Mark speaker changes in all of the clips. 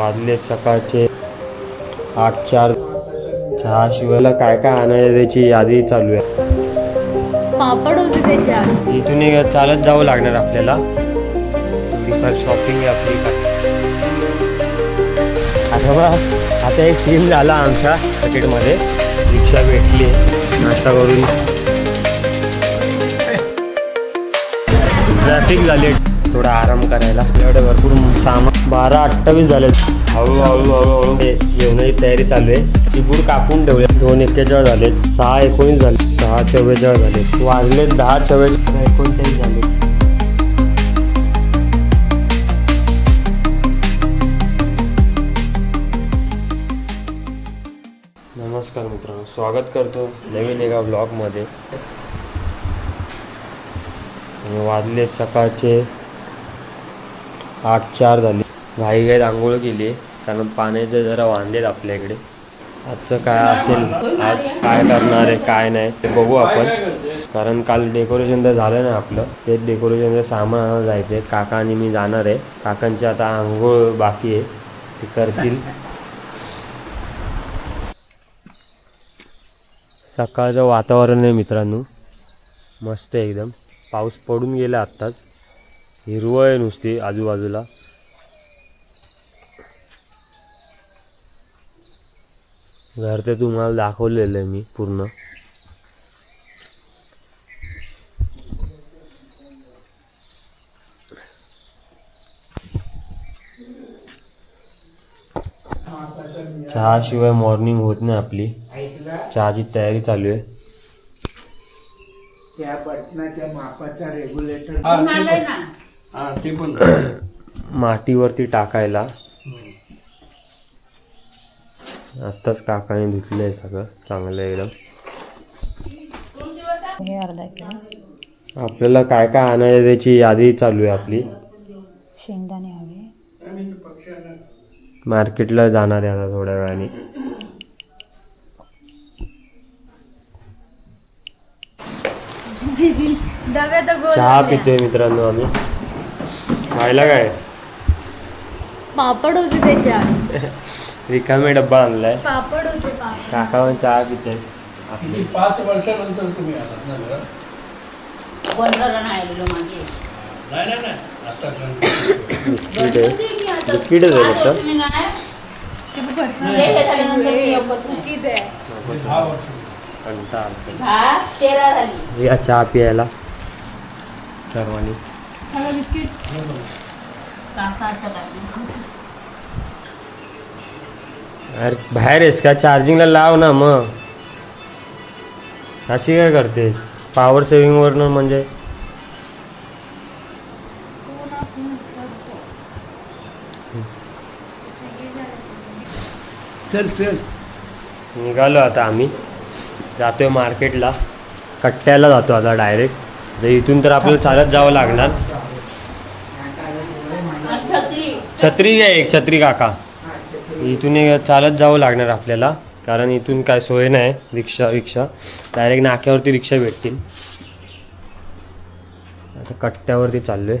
Speaker 1: वाजलेत सकाळचे आठ चार. चहा शिवायला काय काय आणायचं त्याची यादी चालू आहे.
Speaker 2: पापड होते त्याच्यात.
Speaker 1: इथून चालत जावं लागणार आपल्याला. थोडीफार शॉपिंग आहे आपली काय आता बघा आता एक सीन झाला आमच्या मार्केटमध्ये रिक्षा भेटली. नाश्ता करून. ट्रॅफिक झाली. थोडा आराम करायला. एवढं भरपूर सामान. बारा अठ्ठावीस झाले. हळूहळू हळूहळू. हळू जेवणाची तयारी चालू आहे. चिबूड कापून ठेवले दोन एक्केचाळीस झाले. सहा एकोणीस झाले. सहा चव्वेचाळीस झाले. वाजले दहा चव्वेचाळीस. एकोणचाळीस झाले. नमस्कार मित्रांनो. स्वागत करतो नवीन एका ब्लॉगमध्ये. आणि वाजलेत सकाळचे आठ चार झाली. घाई घाईत आंघोळ केली आहे. कारण पाण्याचे जरा वांदेत आपल्या इकडे आजचं काय असेल? आज काय करणार आहे काय नाही ते बघू आपण. कारण काल डेकोरेशन तर झालं ना आपलं. ते डेकोरेशनचं सामान आणायला जायचं आहे. काका आणि मी जाणार आहे. काकांची आता आंघोळ बाकी आहे. ते करतील. सकाळचं वातावरण आहे मित्रांनो. मस्त आहे एकदम. पाऊस पडून गेला आत्ताच. हिरवळ आहे नुसती आजूबाजूला. घर ते तुम्हाला दाखवलेलं आहे मी पूर्ण. चहा शिवाय मॉर्निंग होत नाही आपली. चहाची तयारी चालू आहे.
Speaker 3: त्या बटनाच्या मापाचा रेग्युलेटर
Speaker 4: हा ते पण.
Speaker 1: मातीवरती टाकायला. आत्ताच काकाने धुतलंय सगळं चांगलं आहे एकदम.
Speaker 2: हे अर्धा किलो.
Speaker 1: आपल्याला काय काय आणायचं त्याची यादी चालू आहे आपली.
Speaker 2: शेंगदाणे हवे.
Speaker 1: मार्केटला जाणार आहे आता थोड्या वेळाने. चहा पितोय मित्रांनो आम्ही. खायला काय?
Speaker 2: पापड होते त्याच्यात.
Speaker 1: रिकामे डब्बा आणलाय.
Speaker 2: पापड होते पापड.
Speaker 1: काका पण चहा आपली
Speaker 4: किती पाच वर्षानंतर तुम्ही आलात ना घरात?
Speaker 5: पंधराला नाही आलेलो मागे.
Speaker 4: नाही नाही नाही. आता गणपती.
Speaker 1: बिस्किट. आहे बिस्किटच आहे फक्त.
Speaker 5: तुम्ही नाही. हे घेतल्यानंतर मी एकच नाही.
Speaker 4: दहा वर्ष
Speaker 1: कंटाळा आला.
Speaker 5: दहा तेरा झाली.
Speaker 1: या चहा पियायला. सर्वांनी.
Speaker 5: काकाचं काय
Speaker 1: अरे बाहेर आहेस का? चार्जिंगला लाव ना मग. अशी काय करतेस? पॉवर सेव्हिंगवरनं म्हणजे?
Speaker 3: चल चल.
Speaker 1: निघालो आता आम्ही. जातोय मार्केटला कट्ट्याला जातो आता डायरेक्ट इथून तर आपल्याला चालत जावं लागणार
Speaker 5: आणि छत्री
Speaker 1: आहे एक छत्री काका. इथून चालत जावं लागणार आपल्याला कारण इथून काय सोय नाही रिक्षा रिक्षा. डायरेक्ट नाक्यावरती रिक्षा भेटतील. आता कट्ट्यावरती चाललोय.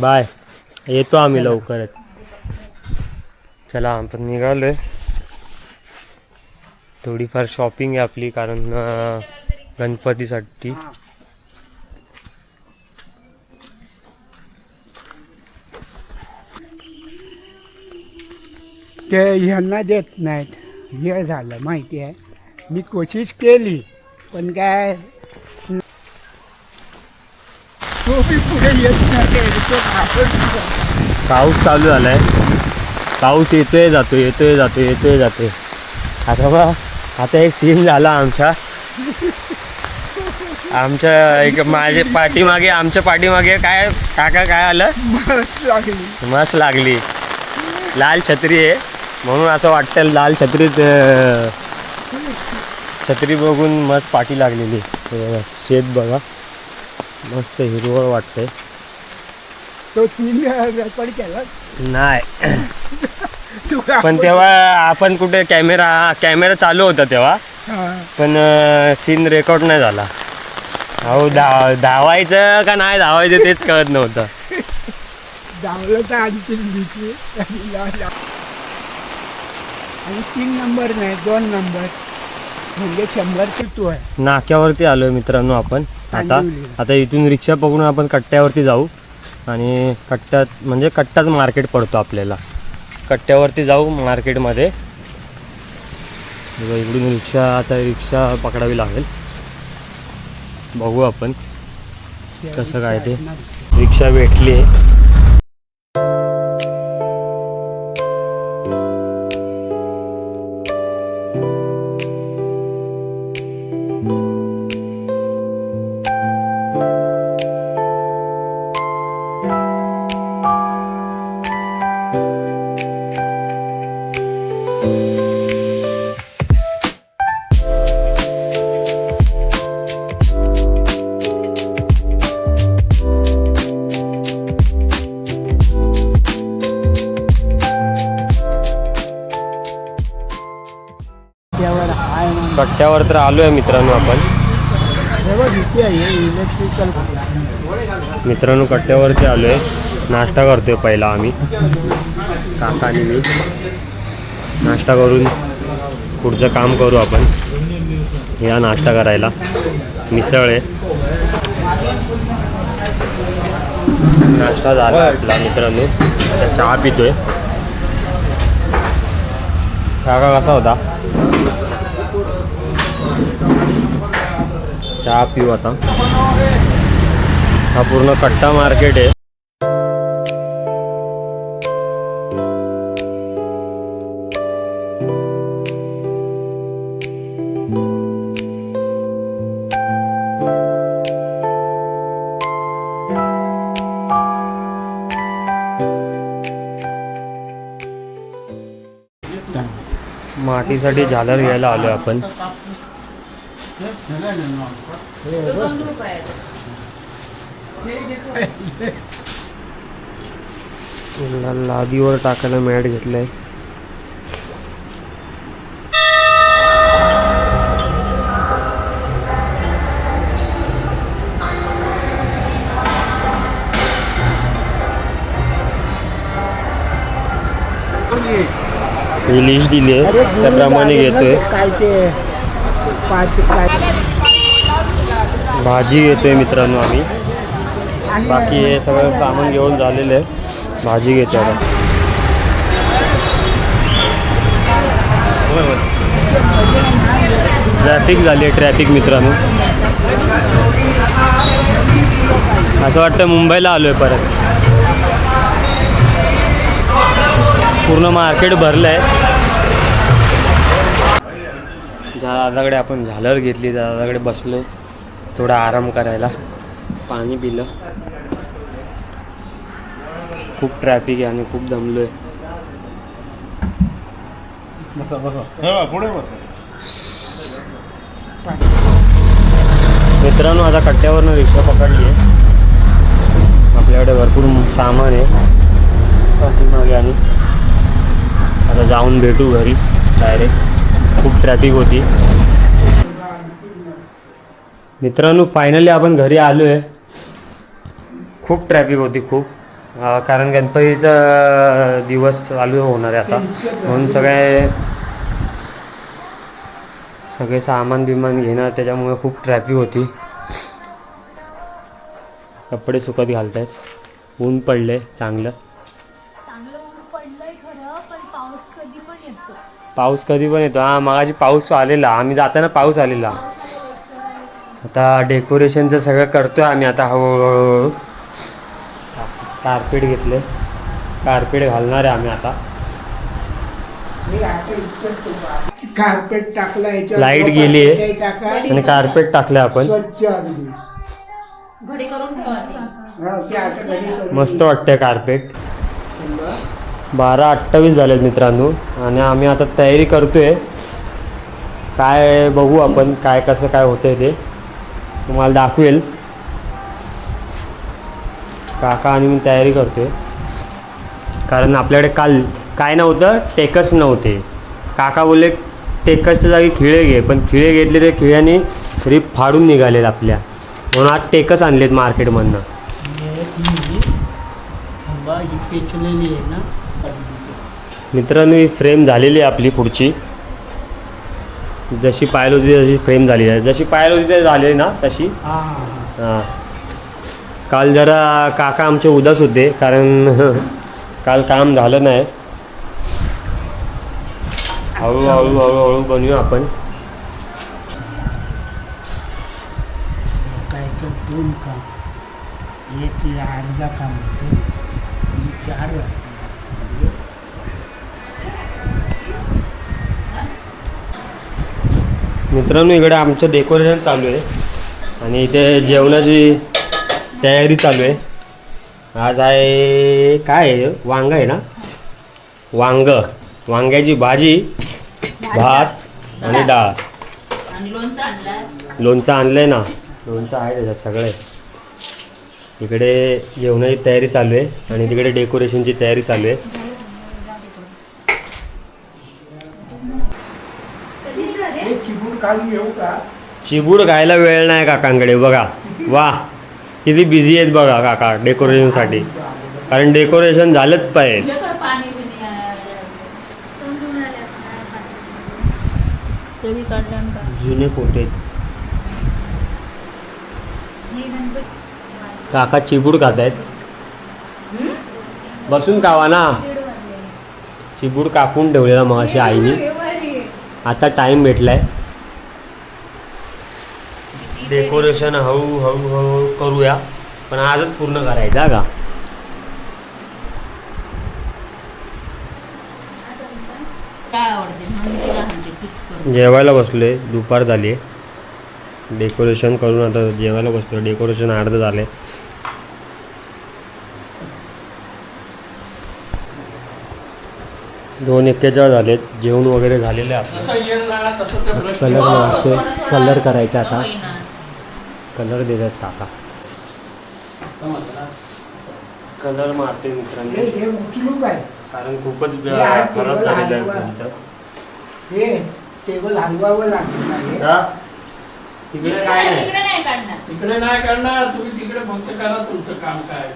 Speaker 1: बाय. येतो आम्ही लवकरच. चला आपण निघालोय. थोडीफार शॉपिंग आहे आपली कारण गणपतीसाठी.
Speaker 3: ते ह्यांना देत नाहीत. हे झालं माहिती आहे. मी कोशिश केली पण काय? तो बी पुढे येत नाही तो.
Speaker 1: पाऊस चालू झालाय. पाऊस येतोय जातोय येतोय जातोय येतोय जातोय. आता बघा आता एक सीन झाला आमच्या आमच्या एक माझे पाठीमागे आमच्या पाठीमागे काय काका काय आलं?
Speaker 3: मस्त लागली.
Speaker 1: मस्त लागली. लाल छत्री आहे. म्हणून असं वाटतं लाल छत्रीत छत्री बघून मस्त पाठी लागलेली. शेत बघा. मस्त हिरवळ वाटतंय. नाही. पण तेव्हा आपण कुठे कॅमेरा कॅमेरा चालू होता तेव्हा. पण सीन रेकॉर्ड नाही झाला. अहो धा धावायचं का नाही धावायचं तेच कळत नव्हतं.
Speaker 3: धावलं तर आणि तीन नंबर नाही दोन नंबर. म्हणजे शंभर किटू आहे.
Speaker 1: नाक्यावरती आलोय मित्रांनो आपण. आता
Speaker 3: कांदिवली.
Speaker 1: आता इथून रिक्षा पकडून आपण कट्ट्यावरती जाऊ. आणि कट्ट्यात म्हणजे कट्टाच मार्केट पडतो आपल्याला. कट्ट्यावरती जाऊ मार्केटमध्ये. बघा, इकडून रिक्षा आता रिक्षा पकडावी लागेल. बघू आपण कसं काय ते. रिक्षा भेटली आहे.
Speaker 3: हाय म्हणून.
Speaker 1: कट्ट्यावर तर आलो आहे मित्रांनो आपण.
Speaker 3: आहे इलेक्ट्रिकल
Speaker 1: मित्रांनो कट्ट्यावरती आलो आहे नाश्ता करतोय पहिला आम्ही. काका आणि मी. नाश्ता करून पुढचं काम करू आपण. या नाश्ता करायला. मिसळ आहे. नाश्ता झाला आपला मित्रांनो. आता चहा पितोय. काका कसा होता? चहा पिऊ आता. हा पूर्ण कट्टा मार्केट आहे. मातीसाठी झालर घ्यायला आलो आपण. लादीवर टाकायला मॅट घेतलाय. ही लिस्ट दिली आहे. त्याप्रमाणे घेतोय. भाजी घेतोय मित्रांनो आम्ही. बाकी हे सगळं सामान घेऊन झालेलं आहे. भाजी घेतो आता. ट्रॅफिक झाली आहे ट्रॅफिक मित्रांनो. असं वाटतं मुंबईला आलो आहे परत. पूर्ण मार्केट भरलं आहे दादाकडे आपण झालर घेतली दादाकडे बसलो. थोडा आराम करायला. पाणी पिलं. खूप ट्रॅफिक आहे आणि खूप दमलो आहे मित्रांनो आता कट्ट्यावरनं रिक्षा पकडली आहे. आपल्याकडे भरपूर सामान आहे. पाठीमागे आणि आता जाऊन भेटू घरी डायरेक्ट खूप ट्रॅफिक होती. मित्रांनो फायनली आपण घरी आलो आहे खूप ट्रॅफिक होती खूप. कारण गणपतीचा दिवस चालू होणार आहे आता. म्हणून सगळे सगळे सामान बिमान घेणार त्याच्यामुळे खूप ट्रॅफिक होती. कपडे सुकत घालत आहेत ऊन पडले चांगलं.
Speaker 2: पाऊस कधी पण येतो.
Speaker 1: हा मगाशी पाऊस आलेला. आम्ही जाताना पाऊस आलेला. आता डेकोरेशनचं सगळं करतोय आम्ही आता हळूहळू. कार्पेट घेतले. कार्पेट घालणार आहे आम्ही आता.
Speaker 3: कार्पेट टाकला जो
Speaker 1: गेली आहे. आणि कार्पेट टाकलं आपण.
Speaker 3: स्वच्छ अगदी.
Speaker 5: घडी करून ठेवा ती
Speaker 3: हा, ते आता घडी करून
Speaker 1: मस्त वाटतंय कार्पेट. बारा अठ्ठावीस झालेत मित्रांनो. आणि आम्ही आता तयारी करतो आहे काय बघू आपण काय कसं काय होतं आहे ते. तुम्हाला दाखवेल. काका आणि मी तयारी करतो आहे कारण आपल्याकडे काल काय नव्हतं? टेकच नव्हते. काका बोलले टेकसच्या जागी खिळे घे. पण खिळे घेतले ते खिळ्याने रिप फाडून निघालेत आपल्या. म्हणून आज टेकच आणलेत मार्केटमधनं.
Speaker 3: पेचलेली आहे ना.
Speaker 1: मित्रांनो ही फ्रेम झालेली आहे आपली पुढची. जशी पाहिलं होती तशी फ्रेम झाली आहे. जशी पाहिलं होती ते झाली ना तशी.
Speaker 3: हा
Speaker 1: काल जरा काका आमचे उदास होते कारण काल काम झालं नाही. हळूहळू हळूहळू बनवू आपण.
Speaker 3: काय तर दोन काम. एक अर्धा काम चार
Speaker 1: मित्रांनो इकडे आमचं डेकोरेशन चालू आहे. आणि इथे जेवणाची तयारी चालू आहे. आज आहे काय आहे? वांग आहे ना? वांग. वांग्याची भाजी भात आणि डाळ. लोणचं आणलंय ना? लोणचं आहे त्याच्यात सगळं आहे. इकडे जेवणाची तयारी चालू आहे आणि तिकडे डेकोरेशनची तयारी चालू आहे.
Speaker 3: चिबूड काढून येऊ का?
Speaker 1: चिबूड खायला वेळ नाही काकांकडे बघा. वा. किती बिझी आहेत बघा काका डेकोरेशनसाठी कारण डेकोरेशन झालंच पाहिजे. जुने फोटो काका चिबूड खात आहेत बसून खावा ना. चिबूड कापून ठेवलेला मग अशी आईनी. आता टाइम भेटलाय. डेकोरेशन हळू हळू हळू करूया पण आजच पूर्ण करायचं हा का? जेवायला बसलोय दुपार झाली डेकोरेशन करून आता जेवायला बसलो डेकोरेशन अर्ध झाले दोन एक्केचाळ झालेत जेवण वगैरे झालेले आहे कलर कलर करायचा आता.
Speaker 5: होईना.
Speaker 1: कलर देतात काका कलर मारते मित्रांनी.
Speaker 3: हे उचलू काय?
Speaker 1: कारण खूपच
Speaker 3: हे आहे,
Speaker 1: खराब
Speaker 3: टेबल
Speaker 1: झालेलं
Speaker 3: हलवा.
Speaker 1: आहे.
Speaker 3: हे टेबल हलवावं हे
Speaker 1: हा? तिकडे काय नाही.
Speaker 5: तिकडे नाही काढणार.
Speaker 4: तिकडे नाही करणार तुम्ही तिकडे फक्त करा तुमचं काम काय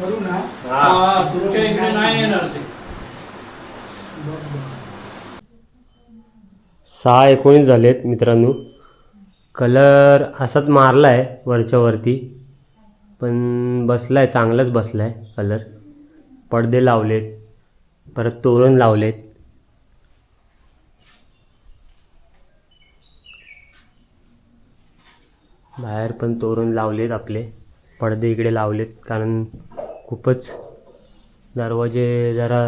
Speaker 3: करू ना.
Speaker 1: हा.
Speaker 4: हा तुमच्या इकडे नाही येणार ते.
Speaker 1: सहा एकोणीस झालेत मित्रांनो. कलर असाच मारला आहे वरच्यावरती पण बसला आहे चांगलाच बसला आहे कलर. पडदे लावलेत परत तोरण लावलेत. बाहेर पण तोरण लावलेत आपले पडदे इकडे लावलेत कारण खूपच दरवाजे जरा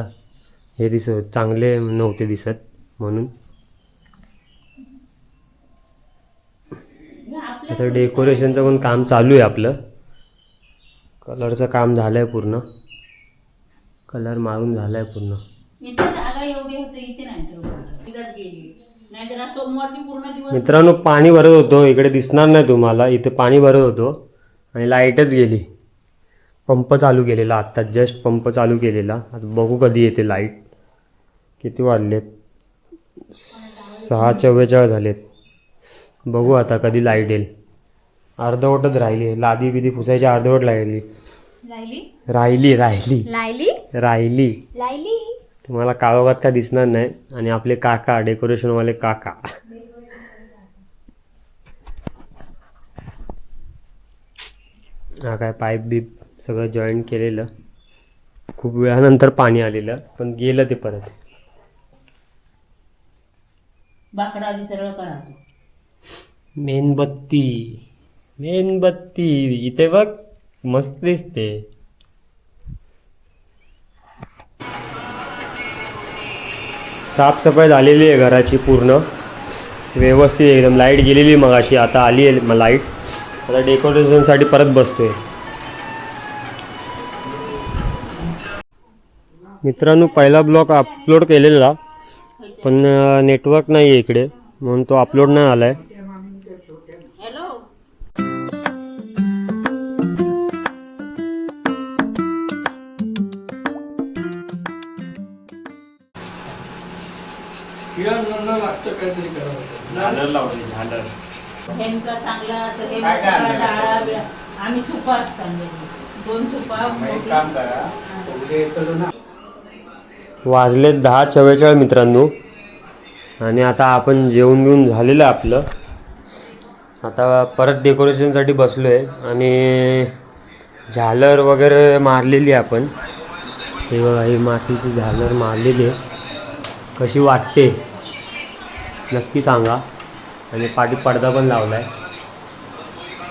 Speaker 1: हे दिसत चांगले नव्हते दिसत म्हणून. आता डेकोरेशनचं पण काम चालू आहे आपलं. कलरचं काम झालं आहे पूर्ण. कलर मारून झालं आहे पूर्ण मित्रांनो पाणी भरत होतो. इकडे दिसणार नाही तुम्हाला. इथे पाणी भरत होतो. आणि लाईटच गेली. पंप चालू केलेला आत्ता. जस्ट पंप चालू केलेला. आता बघू कधी येते लाइट. किती वाजलेत? सहा चव्वेचाळीस झालेत बघू आता कधी लाइट येईल अर्धवटच राहिली. लादी बिदी पुसायची अर्धवट राहिली? राहिली
Speaker 2: लायली?
Speaker 1: राहिली.
Speaker 2: लायली?
Speaker 1: तुम्हाला काळोखात काय दिसणार नाही आणि आपले काका डेकोरेशनवाले काका. हा काय पाईप बीप सगळं जॉईन केलेलं. खूप वेळानंतर पाणी आलेलं पण गेलं ते परत.
Speaker 5: बाकडा आधी सरळ करा.
Speaker 1: मेणबत्ती. मेणबत्ती. इथे बघ मस्त दिसते. साफसफाई झालेली आहे घराची पूर्ण. व्यवस्थित एकदम लाइट गेलेली मग अशी आता आली आहे मग लाइट आता डेकोरेशनसाठी परत बसतोय. मित्रांनो पहिला ब्लॉग अपलोड केलेला पण नेटवर्क नाही आहे इकडे. म्हणून तो अपलोड नाही आला आहे झालर लावली झालर
Speaker 5: हेमका चांगला तर हे
Speaker 4: काय काय
Speaker 5: मसाला,
Speaker 4: आणलं?
Speaker 5: डाळा बिळा. आम्ही सुपाच चांगले दोन सुपा
Speaker 4: मग एक
Speaker 5: मोठी.
Speaker 4: काम करा.
Speaker 3: उद्या येतो ना
Speaker 1: वाजले दहा चव्वेचाळीस मित्रांनो आणि आता आपण जेवण बिवून झालेलं आहे आपलं आता परत डेकोरेशनसाठी बसलो आहे आणि झालर वगैरे मारलेली आहे आपण हे बघा ही मातीची झालर मारलेली आहे कशी वाटते नक्की सांगा आणि पाठी पडदा पण लावला आहे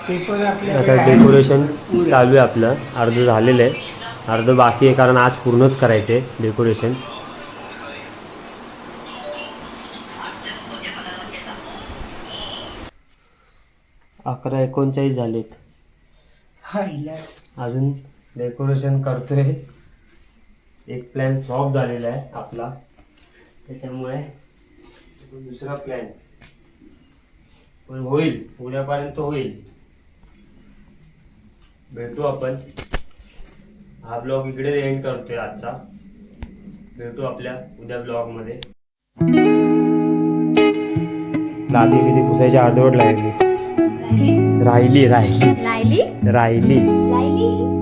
Speaker 3: ते पण
Speaker 1: आता. डेकोरेशन चालू आहे आपलं. अर्ध झालेलं आहे. अर्ध बाकी आहे कारण आज पूर्णच करायचं आहे डेकोरेशन. अकरा एकोणचाळीस झालेत. अजून डेकोरेशन करतोय. एक प्लॅन फ्लॉप झालेला आहे आपला. त्याच्यामुळे दुसरा प्लॅन पण होईल उद्यापर्यंत होईल. भेटू आपण. हा ब्लॉग इकडे एंड करतोय आजचा. भेटू आपल्या उद्या ब्लॉगमध्ये दादी किती पुसायची अर्धवट लागली. राहिली? राहिली राहिली.
Speaker 2: लायली?